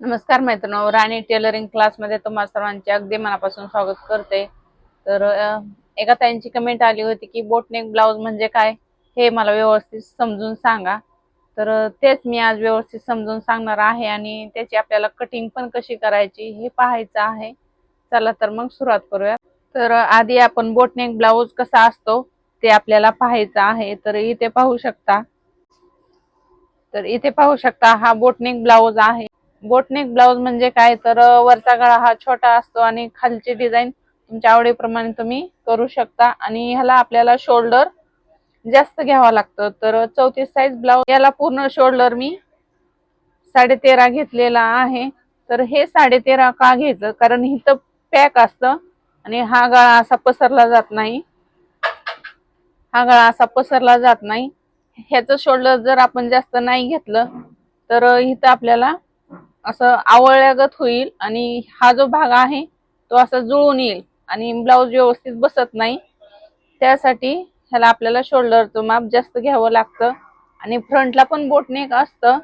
नमस्कार मैत्रिणी राणी टेलरिंग क्लासमध्ये तुम्हा सर्वांचे अगदी मनापासून स्वागत करते. तर एका त्यांची कमेंट आली होती की बोटनेक ब्लाऊज म्हणजे काय? हे मला व्यवस्थित समजून सांगा. तर तेच मी आज व्यवस्थित समजून सांगणार आहे आणि त्याची आपल्याला कटिंग पण कशी करायची हे पाहायचं आहे. चला तर मग सुरुवात करूया. तर आधी आपण बोटनेक ब्लाऊज कसा असतो ते आपल्याला पाहायचं आहे. तर इथे पाहू शकता. तर इथे पाहू शकता हा बोटनेक ब्लाऊज आहे. बोटनेक ब्लाउज म्हणजे काय? तर वरचा गळा हा छोटा असतो आणि खालची डिझाईन तुमच्या आवडीप्रमाणे तुम्ही करू शकता. आणि ह्याला आपल्याला शोल्डर जास्त घ्यावा लागतं. तर चौतीस साईज ब्लाउज याला पूर्ण शोल्डर मी साडेतेरा घेतलेला आहे. तर हे साडेतेरा का घ्यायचं? कारण इथं पॅक असतं आणि हा गळा असा पसरला जात नाही. हा गळा असा पसरला जात नाही. ह्याचं शोल्डर जर आपण जास्त नाही घेतलं तर इथं आपल्याला असं आवळल्यागत होईल आणि हा जो भाग आहे तो असा जुळून येईल आणि ब्लाऊज व्यवस्थित बसत नाही त्यासाठी ह्याला आपल्याला शोल्डरचं माप जास्त घ्यावं लागतं आणि फ्रंटला पण बोटनेक असतं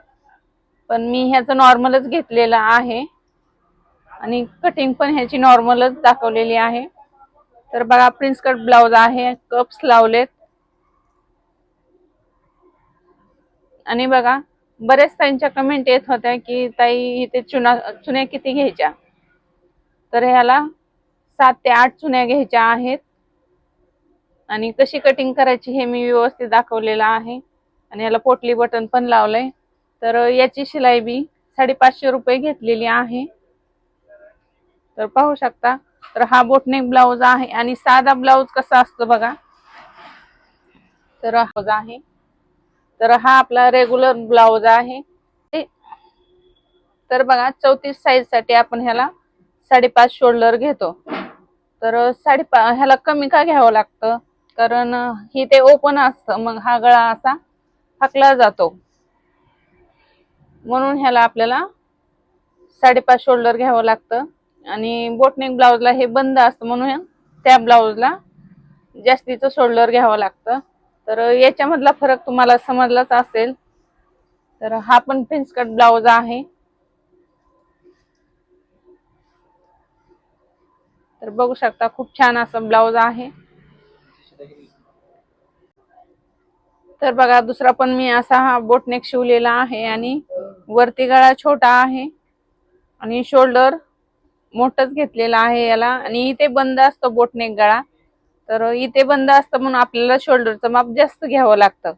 पण मी ह्याचं नॉर्मलच घेतलेलं आहे आणि कटिंग पण ह्याची नॉर्मलच दाखवलेली आहे. तर बघा प्रिन्स कट ब्लाउज आहे कप्स लावलेत. आणि बघा बरेच ताईंच्या कमेंट येत होत्या की ताई इथे चुना चुन्या किती घ्यायच्या? तर ह्याला सात ते आठ चुन्या घ्यायच्या आहेत. आणि कशी कटिंग करायची हे मी व्यवस्थित दाखवलेलं आहे. आणि याला पोटली बटन पण लावलंय. तर याची शिलाई बी साडेपाचशे रुपये घेतलेली आहे. तर पाहू शकता. तर हा बोटनेक ब्लाऊज आहे. आणि साधा ब्लाऊज कसा असतो बघा. तर हा आहे. तर हा आपला रेग्युलर ब्लाऊज आहे. तर बघा चौतीस साईजसाठी आपण ह्याला साडेपाच शोल्डर घेतो. तर साडेपा ह्याला कमी का घ्यावं लागतं? कारण ही ते ओपन असतं मग हा गळा असा फाकला जातो. म्हणून ह्याला आपल्याला साडेपाच शोल्डर घ्यावं लागतं. आणि बोटनेक ब्लाऊजला हे बंद असतं म्हणून त्या ब्लाऊजला जास्तीचं शोल्डर घ्यावं लागतं. तर याच्यामधला फरक तुम्हाला समजलाच असेल. तर हा पण प्रिन्स कट ब्लाऊज आहे. तर बघू शकता खूप छान असं ब्लाऊज आहे. तर बघा दुसरा पण मी असा हा बोटनेक शिवलेला आहे आणि वरती गळा छोटा आहे आणि शोल्डर मोठच घेतलेला आहे याला आणि इथे बंद असतो बोटनेक गळा. तर इथे बंद असतं म्हणून आपल्याला शोल्डरचं माप जास्त घ्यावं लागतं.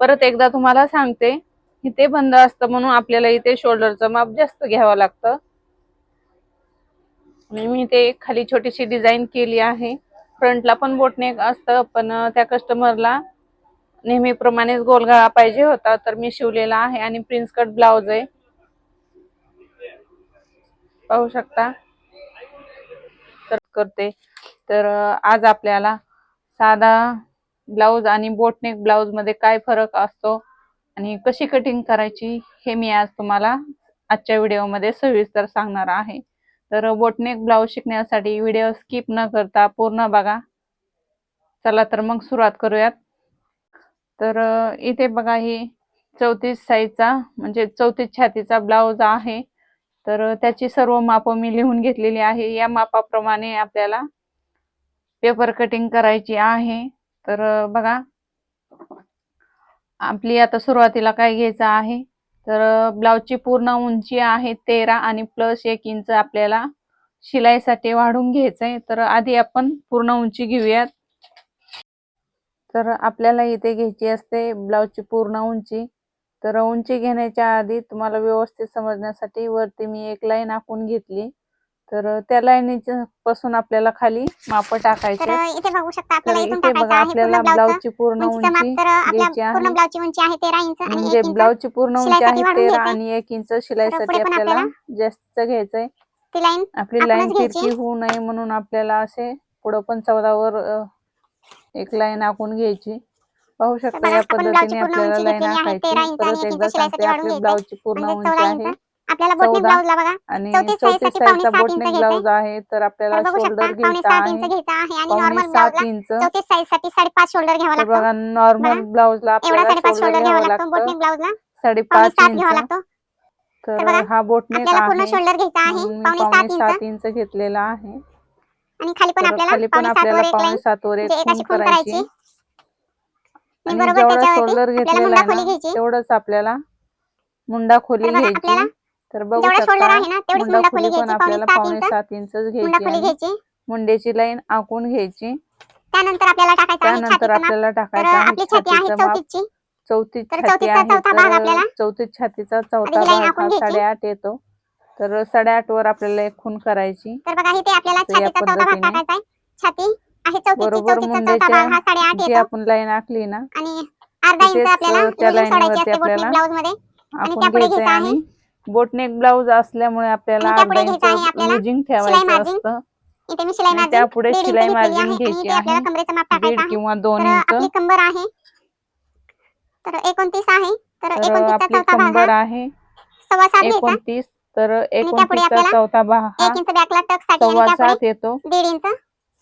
परत एकदा तुम्हाला सांगते इथे बंद असतं म्हणून आपल्याला इथे शोल्डरचं माप जास्त घ्यावं लागतं. आणि मी ते खाली छोटीशी डिझाईन केली आहे. फ्रंटला पण बोटनेक असतं पण त्या कस्टमरला नेहमीप्रमाणेच गोलगळा पाहिजे होता तर मी शिवलेला आहे. आणि प्रिन्स कट ब्लाउज आहे. पाहू शकता? करते. तर आज आपल्याला साधा ब्लाऊज आणि बोटनेक ब्लाऊजमध्ये काय फरक असतो आणि कशी कटिंग करायची हे मी आज तुम्हाला आजच्या व्हिडिओमध्ये सविस्तर सांगणार आहे. तर बोटनेक ब्लाऊज शिकण्यासाठी व्हिडिओ स्किप न करता पूर्ण बघा. चला तर मग सुरुवात करूयात. तर इथे बघा ही चौतीस साईजचा म्हणजे चौतीस छातीचा ब्लाऊज आहे. तर त्याची सर्व मापं मी लिहून घेतलेली आहे. या मापाप्रमाणे आपल्याला पेपर कटिंग करायची आहे. तर बघा. आपली आता सुरुवातीला काय घ्यायचं आहे? तर अं, ब्लाऊजची पूर्ण उंची आहे तेरा आणि प्लस एक इंच आपल्याला शिलाईसाठी वाढून घ्यायचंय. तर आधी आपण पूर्ण उंची घेऊयात. तर आपल्याला इथे घ्यायची असते ब्लाऊजची पूर्ण उंची. तर उंची घेण्याच्या आधी तुम्हाला व्यवस्थित समजण्यासाठी वरती मी एक लाईन आखून घेतली. तर त्या लाईनीच्या पासून आपल्याला खाली माप टाकायचे. तर इथे बघू शकता आपल्याला इथे बघा ब्लाऊजचं पूर्ण उंची घ्यायची आहे. म्हणजे ब्लाऊजची पूर्ण उंची आहे तेरा घ्यायचंय. आणि एक इंच शिलाईसाठी आपल्याला जास्त घ्यायचंय. आपली लाईन. तिरकी होऊ नये म्हणून आपल्याला असे पुढं पण चौदावर एक लाईन आखून घ्यायची. पाहू शकता या पद्धतीने आपल्याला लाईन आखायची परत एक एकदा सांगते आपली पूर्ण म्हणजे उंची आहे. इंच. आपल्याला बोटनेक चौदा. आणि चौतीस साईजचा बोटनेक इंच ब्लाऊज आहे. तर आपल्याला शोल्डर घ्यायचा सात इंच आहे पावणे सात इंच. तर बघा नॉर्मल. ब्लाऊजला आपल्याला शोल्डर घ्यावा लागतो साडेपाच इंच. तर हा बोटनेक आहे. पावणे सात इंच. घेतलेला आहे. आणि खाली पण आपल्याला पावणे सात वर एक पावणे आणि जेवढा शोल्डर घेतलेला मुंडा आहे खोली ना घ्यायची. तेवढंच आपल्याला मुंडा खोली घ्यायची. तर बघू शकता मुंडा खोली पण आपल्याला सात पावणे इंच सात इंचच मुंडा घ्यायची. मुंड्याची लाईन आखून घ्यायची. त्यानंतर आपल्याला त्यानंतर आपल्याला तर टाकायचं आपली छाती आहे चौथा छातीचा चौथा भाग हा घ्यायची. साडेआठ येतो. तर साडेआठ वर आपल्याला एक खून करायची. तर बघा इथे आपल्याला तर या छातीचा चौथा भाग पद्धतीने टाकायचा आहे. छाती आहे बरोबर चौथा भाग हा साडेआठ मुंड्याच्या जी येतो आपण लाईन आखली ना आणि अर्धा इंच तिथेच, आपल्याला अ, त्या सोडायची लाईनीवरती असते बोटनेक आपल्याला ब्लाऊजमध्ये. त्यापुढे घ्यायचंय घ्यायचं आहे. आणि बोटनेक ब्लाऊज असल्यामुळे आपल्याला आणि अर्धा त्यापुढे घ्यायचं आहे इंच आपल्याला लुजिंग शिलाई ठेवायचं. असतं. इथे मी शिलाई आणि मार्जिन त्यापुढे दीड इंच शिलाई घेतलेली मार्जिन आहे. आणि घ्यायची इथे आपल्याला आहे. कमरेचं माप दीड टाकायचं आहे. किंवा दोन तर इंच. आपली कंबर आहे. तर एकोणतीस आहे. तर तर एकोणतीसचा आपली चौथा भाग कंबर हा आहे. सव्वा सात घ्यायचा. एकोणतीस तर त्यापुढे एकोणतीसचा आपल्याला चौथा भाग हा एक इंच बॅकला टकसाठी आणि सव्वा त्यापुढे सात येतो. दीड इंच.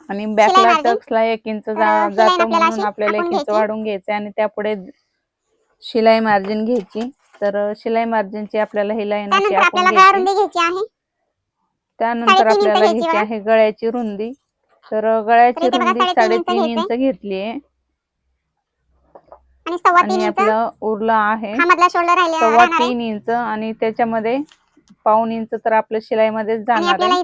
आणि बॅकला. टक्सला एक इंच जातो म्हणून आपल्याला एक इंच. वाढून घ्यायचं आणि त्यापुढे शिलाई मार्जिन घ्यायची. तर शिलाई मार्जिनची आपल्याला ही लाईन अशी घ्यायची. आहे. त्यानंतर आपल्याला घ्यायची. आहे गळ्याची रुंदी. तर गळ्याची रुंदी साडेतीन इंच घेतली आहे. आणि आपलं उरलं आहे. सव्वा तीन इंच आणि त्याच्यामध्ये पाऊन इंच तर आपलं शिलाईमध्येच जाणार आहे.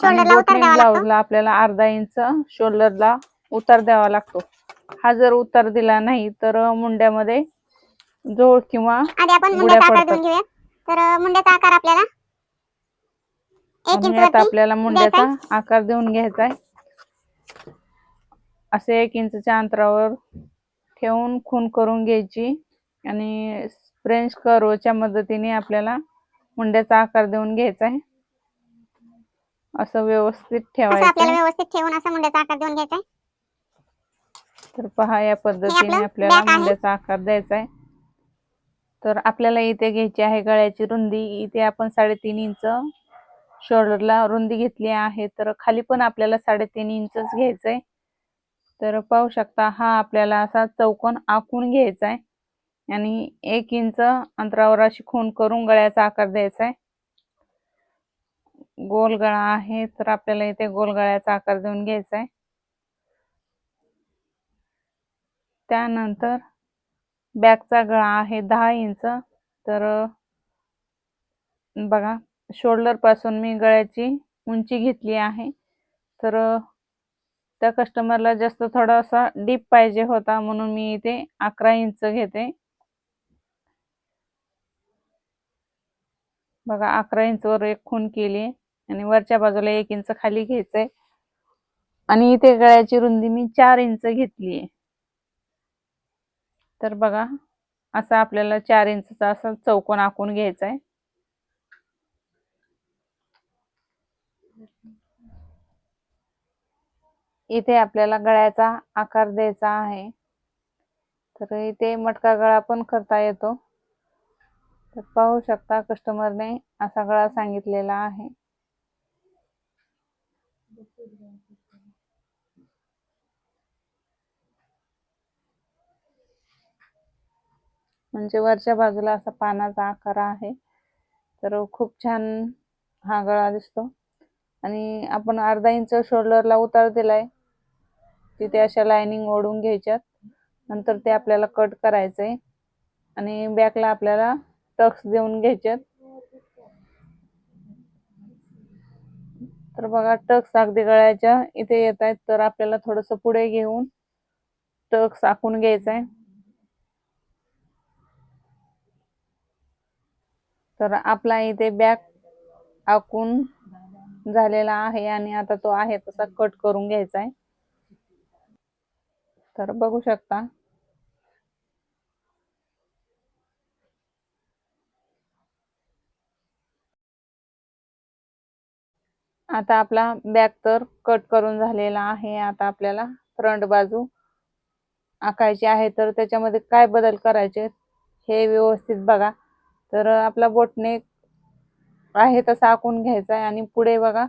शोल्डरला उतार बोटनेक द्यावा लागतो. ब्लाऊजला आपल्याला अर्धा इंच शोल्डरला उतार द्यावा लागतो. हा जर उतार दिला नाही तर मुंड्यामध्ये जोड किंवा आधी आपण गुड्या मुंड्याचा आकार. देऊन घेऊया. तर अं, मुंड्याचा आकार आपल्याला एक इंच आणि आता वरती आपल्याला मुंड्याचा आकार देऊन घ्यायचा आहे. असे एक इंचच्या अंतरावर ठेवून खून करून घ्यायची आणि फ्रेंच कर्वच्या मदतीने आपल्याला मुंड्याचा आकार देऊन घ्यायचा आहे. असं व्यवस्थित असं आपल्याला ठेवायचं. व्यवस्थित ठेवून असं मुंड्याचा आकार देऊन घ्यायचा आहे. तर पहा या पद्धतीने आपलं आपल्याला back आहे. मुंड्याचा आकार द्यायचा आहे. तर आपल्याला इथे घ्यायची आहे गळ्याची रुंदी. इथे आपण साडेतीन इंच शोल्डरला रुंदी घेतली आहे. तर खाली पण आपल्याला साडेतीन इंचच घ्यायचंय तर पाहू शकता हा आपल्याला असा चौकोन आखून घ्यायचा आहे. आणि एक इंच अंतरावर अशी खून करून गळ्याचा आकार द्यायचा आहे. गोल गळा आहे तर आपल्याला इथे गोल गळ्याचा आकार देऊन घ्यायचा आहे. त्यानंतर बॅकचा गळा आहे दहा इंच तर बघा शोल्डरपासून मी गळ्याची उंची घेतली आहे. तर त्या कस्टमरला जास्त थोडासा डीप पाहिजे होता म्हणून मी इथे अकरा इंच घेते. बघा अकरा इंचवर एक खून केली आणि वरच्या बाजूला एक इंच खाली घ्यायचंय. आणि इथे गळ्याची रुंदी मी चार इंच घेतली आहे तर बघा असा आपल्याला चार इंचचा असा चौकोन आखून घ्यायचा आहे इथे आपल्याला गळ्याचा आकार द्यायचा आहे. तर इथे मटका गळा पण करता येतो. तर पाहू शकता कस्टमरने असा गळा सांगितलेला आहे. म्हणजे वरच्या बाजूला असा पानाचा आकार आहे. तर खूप छान हा गळा दिसतो. आणि आपण अर्धा इंच शोल्डरला उतार दिलाय. तिथे अशा लाइनिंग ओढून घ्यायच्यात. नंतर ते आपल्याला कट करायचंय. आणि बॅकला आपल्याला टक्स देऊन घ्यायच्यात. तर बघा टक्स अगदी गळ्याच्या इथे येत आहेत तर आपल्याला थोडस पुढे घेऊन टक्स आखून घ्यायचं आहे तर आपला इथे बॅक आखून झालेला आहे आणि आता तो आहे तसा कट करून घ्यायचा आहे तर बघू शकता. आता आपला बॅक तर कट करून झालेला आहे. आता आपल्याला फ्रंट बाजू आखायची आहे. तर त्याच्यामध्ये काय बदल करायचे हे व्यवस्थित बघा. तर आपला बोटनेक आहे तसा आखून घ्यायचा आहे आणि पुढे बघा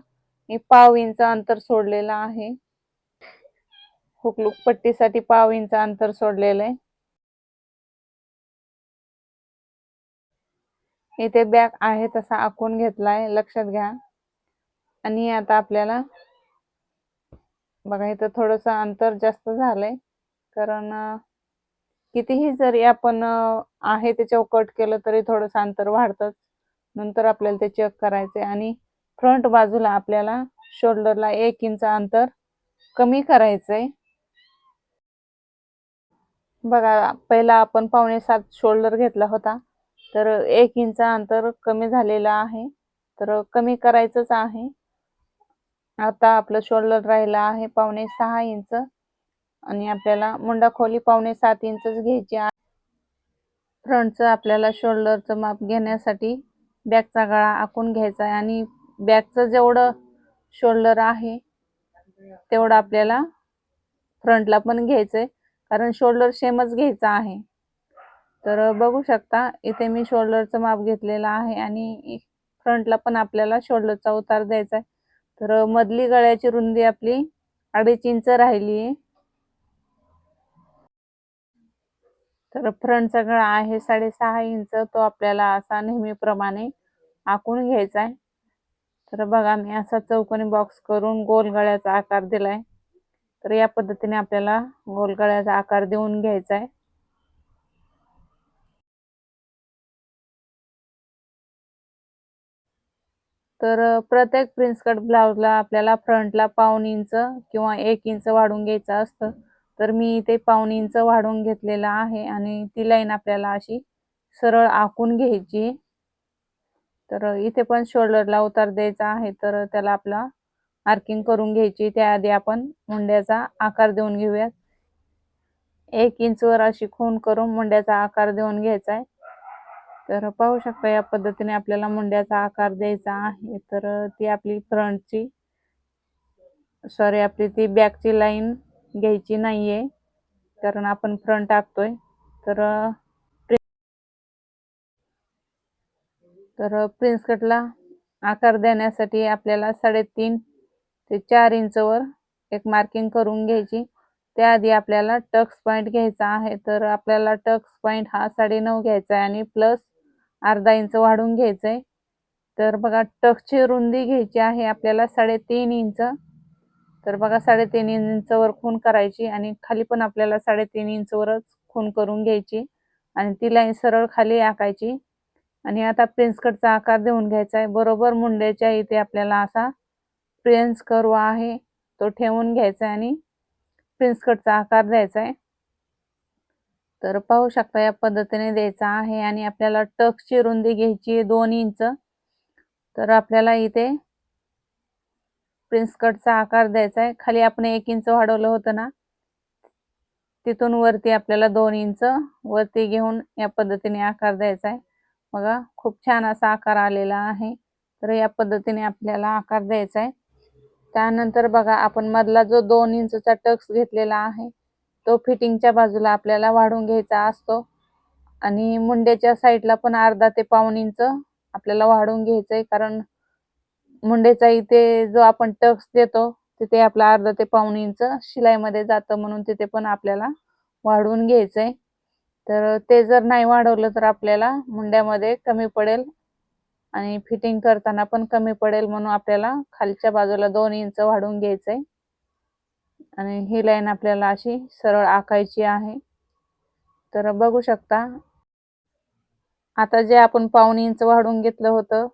मी पाव इंच अंतर सोडलेलं आहे. हुकलूक पट्टीसाठी पाव इंच अंतर सोडलेलं आहे इथे बॅग आहे तसा आखून घेतलाय लक्षात घ्या. आणि आता आपल्याला बघा इथं थोडस अंतर जास्त झालंय. कारण कितीही जरी आपण आहे त्याच्यावर कट केलं तरी थोडंसं अंतर वाढतच. नंतर आपल्याला ते चेक करायचे आणि फ्रंट बाजूला आपल्याला शोल्डरला एक इंच अंतर कमी करायचंय. बघा पहिला आपण पावणे सात शोल्डर घेतला होता. तर एक इंच अंतर कमी झालेलं आहे. तर कमी करायचंच आहे. आता आपलं शोल्डर राहिलं आहे पावणे सहा इंच आणि आपल्याला मुंडा खोली पावणे सात इंचच घ्यायची आहे. फ्रंटचं आपल्याला शोल्डरचं माप घेण्यासाठी बॅगचा गळा आखून घ्यायचा आहे आणि बॅगचं जेवढं शोल्डर आहे तेवढं आपल्याला फ्रंटला पण घ्यायचं आहे. कारण शोल्डर सेमच घ्यायचा आहे. तर बघू शकता इथे मी शोल्डरचं माप घेतलेलं आहे आणि फ्रंटला पण आपल्याला शोल्डरचा उतार द्यायचा आहे. तर मधली गळ्याची रुंदी आपली अडीच इंच राहिली आहे. तर फ्रंटचा गळा आहे साडेसहा इंच तो आपल्याला असा नेहमीप्रमाणे आखून घ्यायचा आहे. तर बघा मी असा चौकोनी बॉक्स करून गोल गळ्याचा आकार दिलाय. तर या पद्धतीने आपल्याला गोल गळ्याचा आकार देऊन घ्यायचा आहे. तर प्रत्येक प्रिन्सकट ब्लाऊजला ब्लाउजला आपल्याला फ्रंटला पाऊण इंच किंवा एक इंच वाढून घ्यायचं असतं. तर मी इथे पाऊण इंच वाढवून घेतलेलं आहे आणि ती लाईन आपल्याला अशी सरळ आखून घ्यायची. तर इथे पण शोल्डरला उतार द्यायचा आहे तर त्याला आपला आर्किंग करून घ्यायची. त्याआधी आपण मुंड्याचा आकार देऊन घेऊयात. एक इंचवर अशी खून करून मुंड्याचा आकार देऊन घ्यायचा आहे. तर पाहू शकता या पद्धतीने आपल्याला मुंड्याचा आकार द्यायचा आहे. तर ती आपली फ्रंटची सॉरी आपली ती बॅकची लाईन घ्यायची नाही आहे कारण आपण फ्रंट टाकतोय. तर तर प्रिन्स कटला आकार देण्यासाठी आपल्याला साडेतीन ते चार इंचवर एक मार्किंग करून घ्यायची. त्याआधी आपल्याला टक्स पॉईंट घ्यायचा आहे. तर आपल्याला टक्स पॉईंट हा साडेनऊ घ्यायचा आहे आणि प्लस अर्धा इंच वाढून घ्यायचं आहे तर बघा टक्सची रुंदी घ्यायची आहे. आपल्याला साडेतीन इंच तर बघा साडेतीन इंचवर खून करायची आणि खाली पण आपल्याला साडेतीन इंचवरच खून करून घ्यायची आणि ती लाईन सरळ खाली आकायची. आणि आता प्रिन्स कटचा आकार देऊन घ्यायचा आहे. बरोबर मुंड्याच्या इथे आपल्याला असा प्रिन्स कर्व आहे तो ठेवून घ्यायचा आहे आणि प्रिन्स कटचा आकार द्यायचा आहे. तर पाहू शकता या पद्धतीने द्यायचा आहे आणि आपल्याला टक्सची रुंदी घ्यायची आहे दोन इंच. तर आपल्याला इथे प्रिन्स कटचा आकार द्यायचा आहे खाली आपण एक इंच वाढवलं होतं ना? तिथून वरती आपल्याला दोन इंच वरती घेऊन या पद्धतीने आकार द्यायचा आहे बघा खूप छान असा आकार आलेला आहे. तर या पद्धतीने आपल्याला आकार द्यायचा आहे त्यानंतर बघा आपण मधला जो दोन इंचचा टक्स घेतलेला आहे तो फिटिंगच्या बाजूला आपल्याला वाढवून घ्यायचा असतो. आणि मुंड्याच्या साईडला पण अर्धा ते पाऊण इंच आपल्याला वाढवून आहे कारण मुंडेचा इथे जो आपण टक्स देतो तिथे आपला अर्धा ते पाऊन इंच शिलाईमध्ये जातं म्हणून तिथे पण आपल्याला वाढवून घ्यायचंय. तर ते जर नाही वाढवलं तर आपल्याला मुंड्यामध्ये कमी पडेल आणि फिटिंग करताना पण कमी पडेल म्हणून आपल्याला खालच्या बाजूला दोन इंच वाढवून घ्यायचंय. आणि ही लाईन आपल्याला अशी सरळ आखायची आहे. तर बघू शकता. आता जे आपण पाऊन इंच वाढवून घेतलं होतं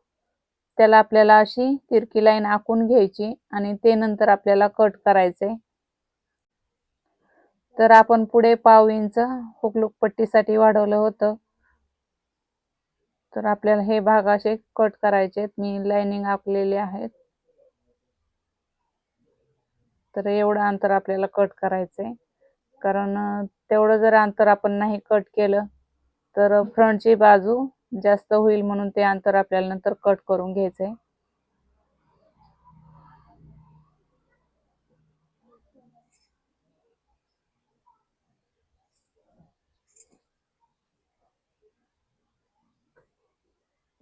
त्याला आपल्याला अशी तिरकी लाईन आखून घ्यायची आणि ते नंतर आपल्याला कट करायचे. तर आपण पुढे पाव इंच हुकलूक पट्टीसाठी वाढवलं होतं. तर आपल्याला हे भाग असे कट करायचे मी लाइनिंग आखलेली आहेत. तर एवढं अंतर आपल्याला कट करायचंय कारण तेवढं जर अंतर आपण नाही कट केलं तर फ्रंटची बाजू जास्त होईल म्हणून ते अंतर आपल्याला नंतर कट करून घ्यायचंय.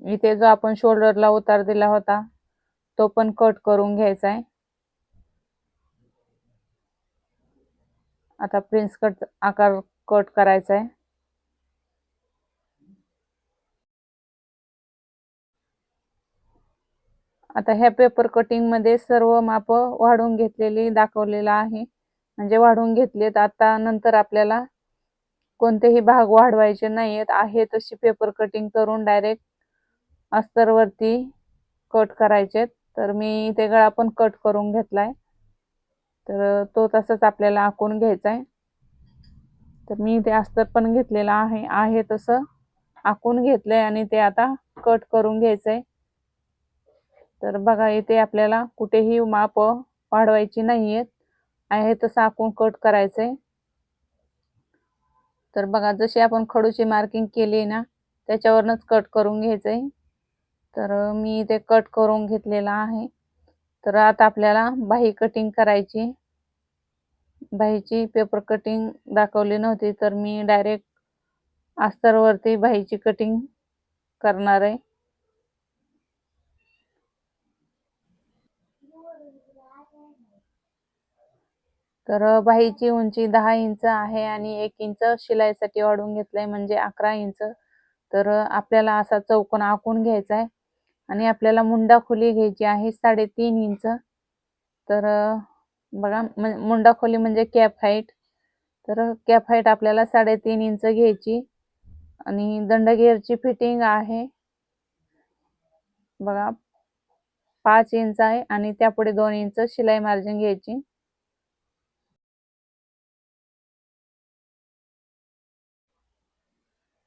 इथे जो आपण शोल्डरला उतार दिला होता तो पण कट करून घ्यायचा आहे आता प्रिन्स कट आकार कट करायचा आहे आता ह्या पेपर कटिंगमध्ये सर्व माप वाढून घेतलेली दाखवलेलं आहे. म्हणजे वाढून घेतलेत. आता नंतर आपल्याला कोणतेही भाग वाढवायचे नाहीयेत. आहे तशी पेपर कटिंग करून डायरेक्ट अस्तरवरती कट करायचे. तर मी ते गळा पण कट करून घेतलाय. तर तो तसंच आपल्याला आखून घ्यायचा आहे तर मी ते अस्तर पण घेतलेलं आहे. आहे तसं आखून घेतलंय आणि ते आता कट करून घ्यायचंय. तर बघा इथे आपल्याला कुठेही माप वाढवायची नाही आहेत आहे तसं आपण कट करायचं आहे तर बघा जशी आपण खडूची मार्किंग केली ना त्याच्यावरूनच कट करून घ्यायचं आहे तर मी इथे कट करून घेतलेला आहे. तर आता आपल्याला बाही कटिंग करायची. बाहीची पेपर कटिंग दाखवली नव्हती तर मी डायरेक्ट अस्तरवरती बाहीची कटिंग करणार आहे. तर बाहीची उंची दहा इंच आहे आणि एक इंच शिलाईसाठी वाढवून घेतलंय म्हणजे अकरा इंच. तर आपल्याला असा चौकोन आखून घ्यायचा आहे आणि आपल्याला मुंडा खोली घ्यायची आहे साडेतीन इंच. तर बघा मुंडा खोली म्हणजे कॅप हाईट. तर कॅप हाईट आपल्याला साडेतीन इंच घ्यायची आणि दंडगेरची फिटिंग आहे. बघा पाच इंच आहे आणि त्यापुढे दोन इंच शिलाई मार्जिन घ्यायची.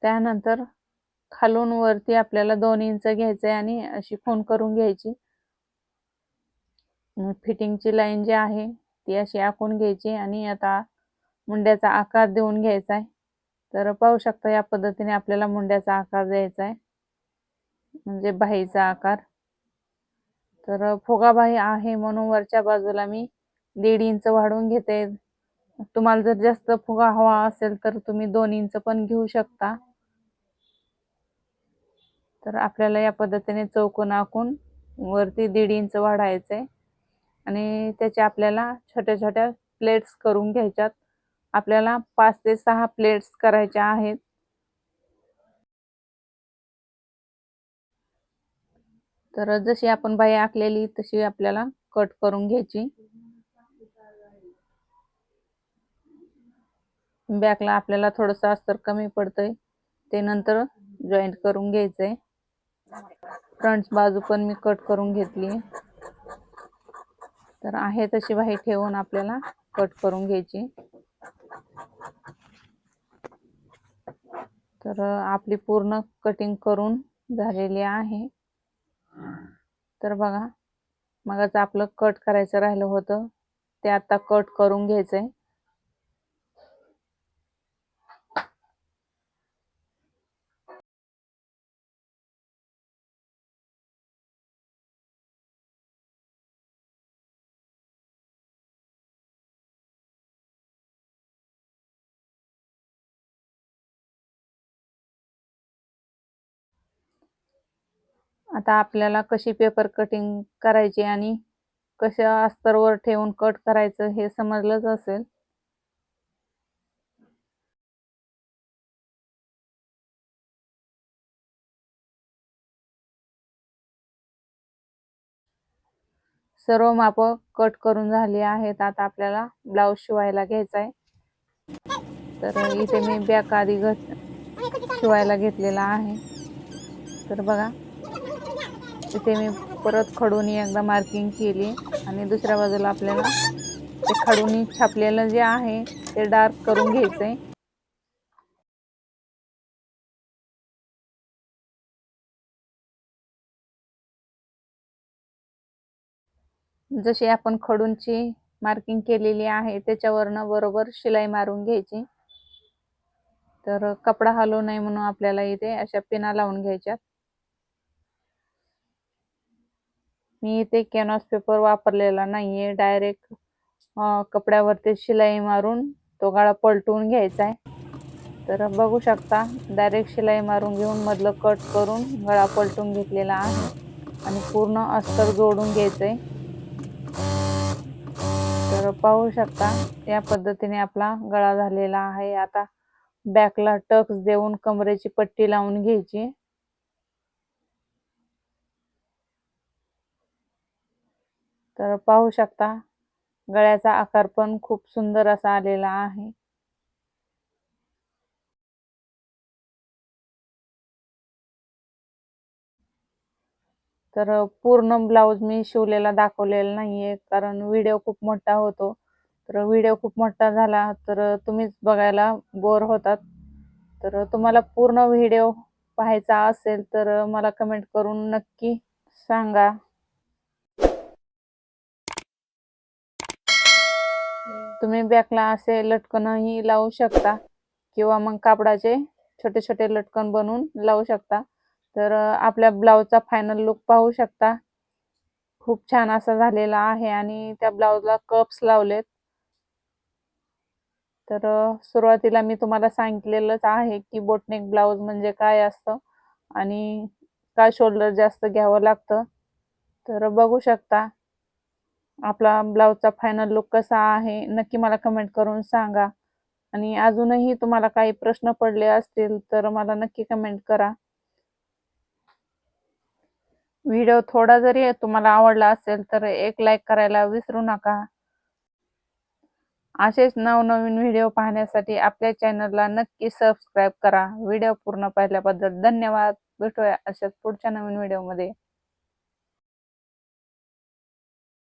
त्यानंतर खालून वरती आपल्याला दोन इंच घ्यायचं आहे आणि अशी फोन करून घ्यायची. फिटिंगची लाईन जी आहे ती अशी आखून घ्यायची आणि आता मुंड्याचा आकार देऊन घ्यायचा आहे तर पाहू शकता या पद्धतीने आपल्याला मुंड्याचा आकार द्यायचा आहे म्हणजे बाहीचा आकार. तर फुगाबाही आहे म्हणून वरच्या बाजूला मी दीड इंच वाढवून घेते. तुम्हाला जर जास्त फुगा हवा असेल तर तुम्ही दोन इंच पण घेऊ शकता. तर आपल्याला या पद्धतीने चौकोन आखून वरती दीड इंच वाढायचंय आणि त्याच्या आपल्याला छोट्या छोट्या प्लेट्स करून घ्यायच्यात. आपल्याला पाच ते सहा प्लेट्स करायच्या आहेत. तर जशी आपण बाई आखलेली तशी आपल्याला कट करून घ्यायची. बॅकला आपल्याला थोडंसं अस्तर कमी पडतंय. ते नंतर जॉईंट करून घ्यायचंय. फ्रंट बाजू पण मी कट करून घेतली. तर आहे तशी बाही ठेवून आपल्याला कट करून घ्यायची. तर आपली पूर्ण कटिंग करून झालेली आहे. तर बघा मगच आपलं कट करायचं राहिलं होतं ते आता कट करून घ्यायचंय. आता आपल्याला कशी पेपर कटिंग करायची आणि कशा अस्तरवर ठेवून कट करायचं हे समजलंच असेल. सर्व माप कट करून झाली आहेत. आता आपल्याला ब्लाऊज शिवायला घ्यायचा आहे. तर इथे मी बॅक आधी घट शिवायला घेतलेला आहे. तर बघा. तिथे मी परत खडूनी एकदा मार्किंग केली. आणि दुसऱ्या बाजूला आपल्याला ते खडूनी छापलेलं जे आहे ते डार्क करून घ्यायचंय. जशी आपण खडूंची मार्किंग केलेली आहे त्याच्यावरनं बरोबर शिलाई मारून घ्यायची. तर कपडा हलवू नये म्हणून आपल्याला इथे अशा पिना लावून घ्यायच्यात. मी इथे कॅनॉस पेपर वापरलेला नाहीये. डायरेक्ट कपड्यावरती शिलाई मारून तो गाळा पलटवून घ्यायचा आहे. तर बघू शकता डायरेक्ट शिलाई मारून घेऊन मधलं कट करून गळा पलटून घेतलेला आहे. आणि पूर्ण अस्तर जोडून घ्यायचं आहे तर पाहू शकता या पद्धतीने आपला गळा झालेला आहे. आता बॅकला टक्स देऊन कमरेची पट्टी लावून घ्यायची. तर पाहू शकता गळ्याचा आकार पण खूप सुंदर असा आलेला आहे. तर पूर्ण ब्लाऊज मी शिवलेला दाखवलेला नाहीये कारण व्हिडिओ खूप मोठा होतो. तर व्हिडिओ खूप मोठा झाला तर तुम्हीच बघायला बोर होतात. तर तुम्हाला पूर्ण व्हिडिओ पाहायचा असेल तर मला कमेंट करून नक्की सांगा. तुम्ही बॅकला असे लटकनही लावू शकता किंवा मग कापडाचे छोटे छोटे लटकन बनवून लावू शकता. तर आपल्या ब्लाऊजचा फायनल लुक पाहू शकता. खूप छान असा झालेला आहे आणि त्या ब्लाऊजला कप्स लावलेत. तर सुरुवातीला मी तुम्हाला सांगितलेलंच आहे की बोटनेक ब्लाऊज म्हणजे काय असतं आणि का शोल्डर जास्त घ्यावं लागतं. तर बघू शकता. आपला ब्लाऊजचा फायनल लुक कसा आहे नक्की मला कमेंट करून सांगा. आणि अजूनही तुम्हाला काही प्रश्न पडले असतील तर मला नक्की कमेंट करा. व्हिडिओ थोडा जरी तुम्हाला आवडला असेल तर एक लाईक करायला विसरू नका. असेच नवनवीन व्हिडिओ पाहण्यासाठी आपल्या चॅनलला नक्की सबस्क्राईब करा. व्हिडिओ पूर्ण पाहिल्याबद्दल धन्यवाद. भेटूया अशाच पुढच्या नवीन व्हिडिओमध्ये